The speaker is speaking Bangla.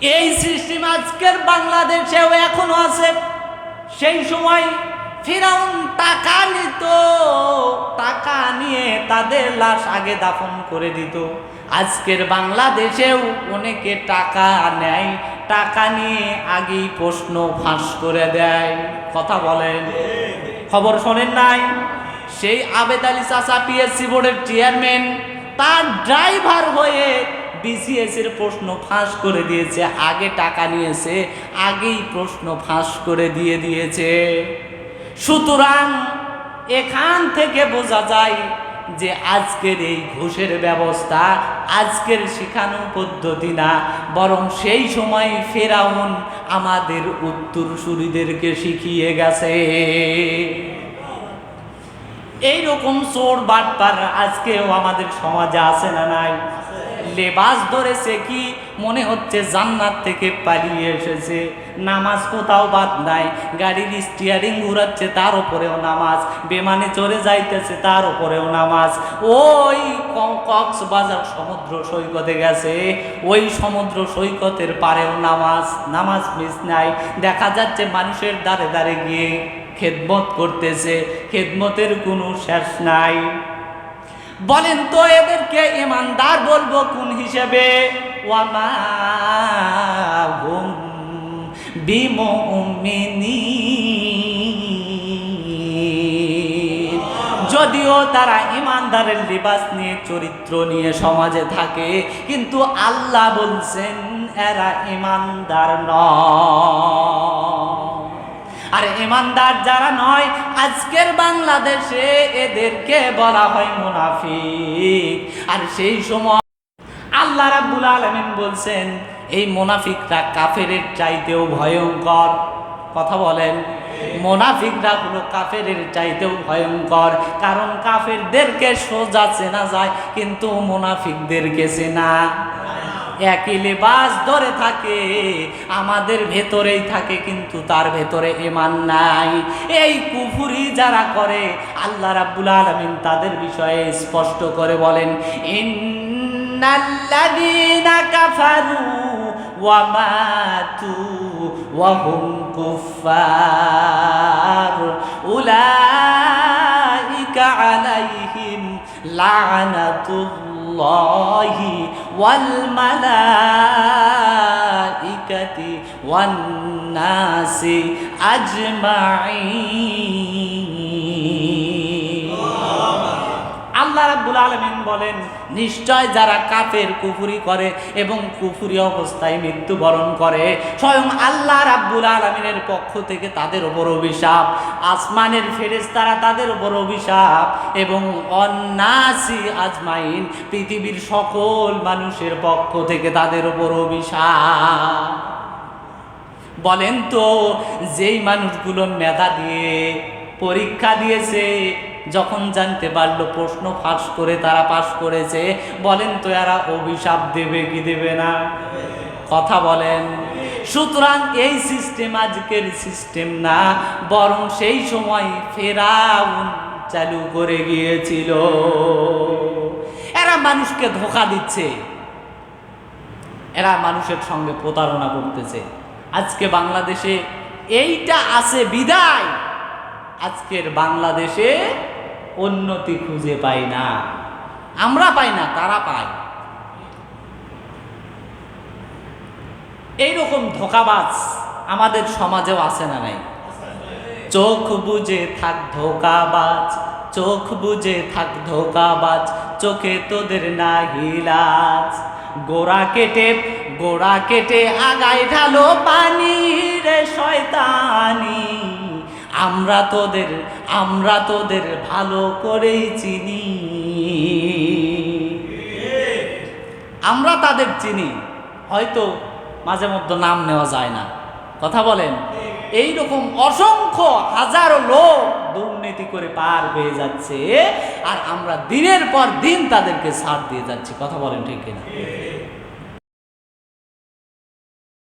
এই সিস্টেম আজকের বাংলাদেশেও এখনও আছে। সেই সময় ফিরাউন টাকা নিত টাকা নিয়ে তাদের লাশ আগে দাফন করে দিত। আজকের বাংলাদেশেও অনেকে টাকা নেয়, টাকা নিয়ে আগেই প্রশ্ন ফাঁস করে দেয়। কথা বলেন। খবর শোনেন নাই? সেই আবেদ আলী চাচা পিএসসি বোর্ডের চেয়ারম্যান, তার ড্রাইভার হয়ে বিসিএস এর প্রশ্ন ফাঁস করে দিয়েছে, আগে টাকা নিয়েছে, আগেই প্রশ্ন ফাঁস করে দিয়ে দিয়েছে। সুতরাং এখান থেকে বোঝা যায় যে আজকের এই ঘুষের ব্যবস্থা আজকের শিখানো পদ্ধতি না, বরং সেই সময় ফেরাউন আমাদের উত্তরসূরিদেরকে শিখিয়ে গেছে। এই রকম চোর বাটপার আজকেও আমাদের সমাজে আছে না নাই? লেবাস ধরেছে কি? মনে হচ্ছে জান্নাত থেকে পালিয়ে এসেছে। নামাজ কোথাও বাদ নাই। গাড়ির স্টিয়ারিং ঘুরাচ্ছে, তার উপরেও নামাজ। বিমানে চড়ে যাইতেছে, তার উপরেও নামাজ। ওই কক্সবাজার সমুদ্র সৈকতে গেছে। ওই সমুদ্র সৈকতের পারেও নামাজ। নামাজ মিস নাই। দেখা যাচ্ছে মানুষের দ্বারে দ্বারে গিয়ে খেদমত করতেছে। খেদমতের কোনো শেষ নাই। বলেন তো এদেরকে ইমানদার বলব কোন হিসেবে? ওয়ামা যদিও তারা ইমানদারের লিবাস নিয়ে চরিত্র নিয়ে সমাজে থাকে, কিন্তু আল্লাহ বলছেন, এরা ইমানদার নয়। ইমানদার যারা নয়, আজকের বাংলাদেশে এদেরকে বলা হয় মুনাফিক। আর সেই সময় আল্লাহ রাব্বুল আলামিন বলছেন, এই মুনাফিকরা কাফেরের চাইতেও ভয়ঙ্কর। কথা বলেন। মোনাফিকরা হলো কাফের চাইতেও ভয়ঙ্কর। কারণ কাফেরদেরকে সোজা চেনা যায়, কিন্তু মুনাফিকদেরকে চেনা একই লেবাস ধরে থাকে, আমাদের ভেতরেই থাকে, কিন্তু তার ভেতরে এমান নাই। এই কুফুরি যারা করে, আল্লাহ রাব্বুল আলামিন তাদের বিষয়ে স্পষ্ট করে বলেন, ইন্নাল্লাযীনা কাফারু ওয়া মাতু ওয়া হুম কুফফার। উলাইকা আলাইহিম লা'নাতুল্লাহি ওয়াল মালাইকাতি ওয়ান নাসি আলামিন বলেন, নিশ্চয় যারা কাফের কুফুরি করে এবং কুফুরি অবস্থায় মৃত্যুবরণ করে, স্বয়ং আল্লাহ রাব্বুল আলামিনের পক্ষ থেকে তাদের উপর অভিশাপ, আসমানের ফেরেশতারা তাদের উপর অভিশাপ এবং অন্নাসি আজমাইন, পৃথিবীর সকল মানুষের পক্ষ থেকে তাদের উপর অভিশাপ। বলেন তো, যেই মানুষগুলো মেধা দিয়ে, পরীক্ষা দিয়েছে যখন জানতে পারল প্রশ্ন ফাঁস করে তারা পাশ করেছে, বলেন তো এরা অভিশাপ দেবে কি দেবে না? কথা বলেন। সুতরাং এই সিস্টেম আজকের সিস্টেম না, বরং সেই সময় ফেরাউন চালু করে গিয়েছিল। এরা মানুষকে ধোকা দিচ্ছে। এরা মানুষের সঙ্গে প্রতারণা করতেছে। আজকে বাংলাদেশে এইটা আছে বিদায়। আজকের বাংলাদেশে উন্নতি খুঁজে পাই না। আমরা পাই না, তারা পায়। এইরকম ধোকাবাজ আমাদের সমাজেও আছে না নাই? চোখ বুঝে থাক ধোকাবাজ, চোখ বুঝে থাক ধোকাবাজ, চোখে তোদের না হিলাজ গোড়া কেটে গোড়া কেটে আগায় ঢালো পানি রে শয়তানি। আমরা তোদের আমরা তোদের ভালো করেই চিনি। আমরা তাদের চিনি, হয়তো মাঝে মধ্যে নাম নেওয়া যায় না। কথা বলেন এই রকম অসংখ্য হাজারো লোক দুর্নীতি করে পার হয়ে যাচ্ছে, আর আমরা দিনের পর দিন তাদেরকে ছাড় দিয়ে যাচ্ছি। কথা বলেন ঠিক কিনা?